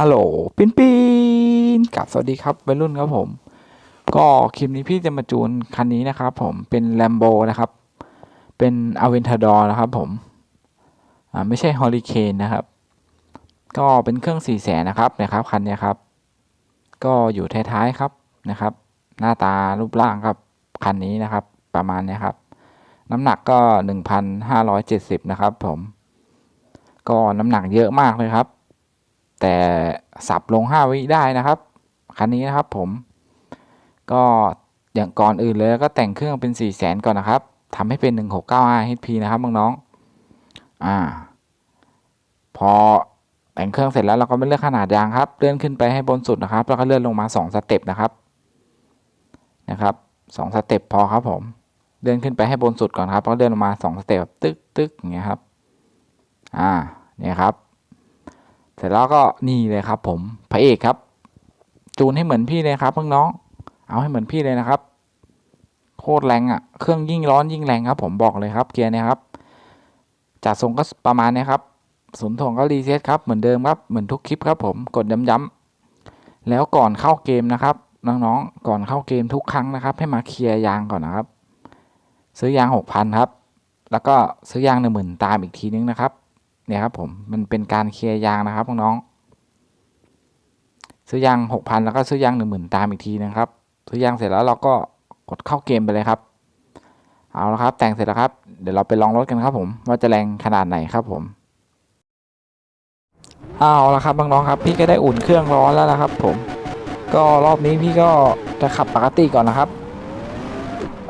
ฮัลโหลปินปินกับสวัสดีครับวัยรุ่นครับผม ก็คลิปนี้พี่จะมาจูนคันนี้นะครับผมเป็นแลมโบนะครับ เป็นอเวนทาดอร์นะครับผม อ่าไม่ใช่ฮอริเคนนะครับ ก็เป็นเครื่อง4ี่แสนนะครับนะครับคันนี้ครับ ก็อยู่ท้ายๆครับนะครับ หน้าตารูปร่างครับคันนี้นะครับ ประมาณนี้ครับ น้ำหนักก็1,570นะครับ ผม ก็น้ำหนักเยอะมากเลยครับ แต่สับลง 5 วิได้นะครับ คันนี้นะครับผม ก็อย่างก่อนอื่นเลยก็แต่งเครื่องเป็น 4 0 0แสนก่อนนะครับทำให้เป็น 1695 HP นะครับน้องๆอ่า พอแต่งเครื่องเสร็จแล้วเราก็ไม่เลือกขนาดยางครับ เลื่อนขึ้นไปให้บนสุดนะครับ แล้วก็เลื่อนลงมา 2 สเต็ปนะครับ นะครับสองสเต็ปพอครับผมเลื่อนขึ้นไปให้บนสุดก่อนครับแล้วเลื่อนลงมา 2 สเต็ปตึกตึกอย่างเงี้ยครับ อ่า เนี่ยครับ เสร็จแล้วก็นี่เลยครับ ผมพระเอกครับ จูนให้เหมือนพี่เลยครับเพื่อนน้อง เอาให้เหมือนพี่เลยนะครับ โคตรแรงอะ่ะ เครื่องยิ่งร้อนยิ่งแรงครับ ผมบอกเลยครับเกียร์เนี่ยครับจัดทรงก็ประมาณเนี้ยครับศูนย์ถ่วงก็รีเซ็ตครับเหมือนเดิมครับเหมือนทุกคลิปครับ ผมกดย้ำๆแล้วก่อนเข้าเกมนะครับน้องๆก่อนเข้าเกมทุกครั้งนะครับ ให้มาเคลียร์ยางก่อนนะครับ ซื้อยางหกพันครับ แล้วก็ซื้อยางหนึ่งหมื่นตามอีกทีนึงนะครับ เนี่ยครับผมมันเป็นการเคลียร์ยางนะครับน้องๆซื้อยางหกพันแล้วก็ซื้อยางหนึ่งหมื่นตามอีกทีนะครับ ซื้อยางเสร็จแล้วเราก็กดเข้าเกมไปเลยครับ เอาละครับ แต่งเสร็จแล้วครับ เดี๋ยวเราไปลองรถกันครับผมว่าจะแรงขนาดไหนครับผมเอาละครับน้องๆครับ พี่ก็ได้อุ่นเครื่องร้อนแล้วนะครับ ผม ก็รอบนี้พี่ก็จะขับปกติก่อนนะครับ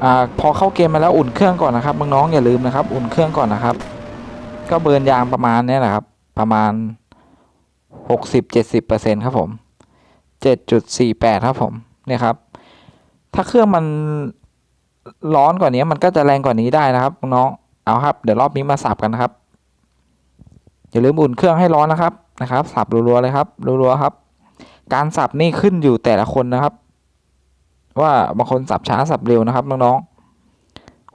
อ่าพอเข้าเกมมาแล้วอุ่นเครื่องก่อนนะครับน้องๆอย่าลืมนะครับ อุ่นเครื่องก่อนนะครับ ก็เบิร์นยางประมาณนี้แหละครับ ประมาณหกสิบเจ็ดสิบเปอร์เซ็นครับผมเจ็ดจุดสี่แปดครับผมเนี่ยครับ ถ้าเครื่องมันร้อนกว่านี้มันก็จะแรงกว่านี้ได้นะครับน้องเอาครับ เดี๋ยวรอบนี้มาสับกันนะครับอย่าลืมอุ่นเครื่องให้ร้อนนะครับนะครับ สับรัวๆเลยครับรัวๆครับ การสับนี่ขึ้นอยู่แต่ละคนนะครับ ว่าบางคนสับช้าสับเร็วนะครับน้องๆ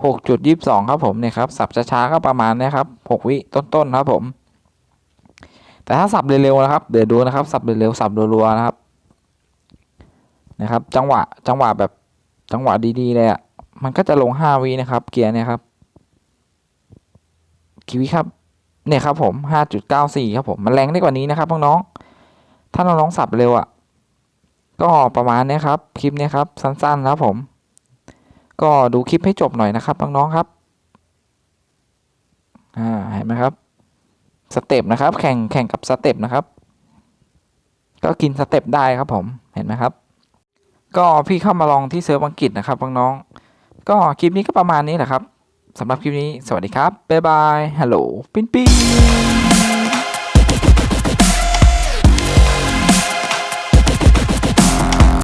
หกจุดยี่สิบสองครับผมเนี่ยครับสับช้าๆก็ประมาณนี้ครับหกวิต้นๆครับผม แต่ถ้าสับเร็วๆนะครับ เดี๋ยวดูนะครับ สับเร็วๆสับรัวๆนะครับ นะครับ จังหวะจังหวะแบบจังหวะดีๆเลยอะมันก็จะลงห้าวินะครับ เกียร์เนี่ยครับกี่วิครับเนี่ยครับผมห้าจุดเก้าสี่ครับผม มันแรงได้กว่านี้นะครับน้องๆถ้าน้องๆสับเร็วอะก็ประมาณเนี้ยครับ คลิปเนี้ยครับ สั้นๆครับผม ก็ดูคลิปให้จบหน่อยนะครับน้องๆครับอ่าเห็นไหมครับสเต็ปนะครับ แข่งแข่งกับสเต็ปนะครับ ก็กินสเต็ปได้ครับผมเห็นไหมครับ ก็พี่เข้ามาลองที่เซิร์ฟอังกฤษนะครับน้องๆก็คลิปนี้ก็ประมาณนี้แหละครับสำหรับคลิปนี้สวัสดีครับบ๊ายบายฮัลโหลปิ้นปิ้น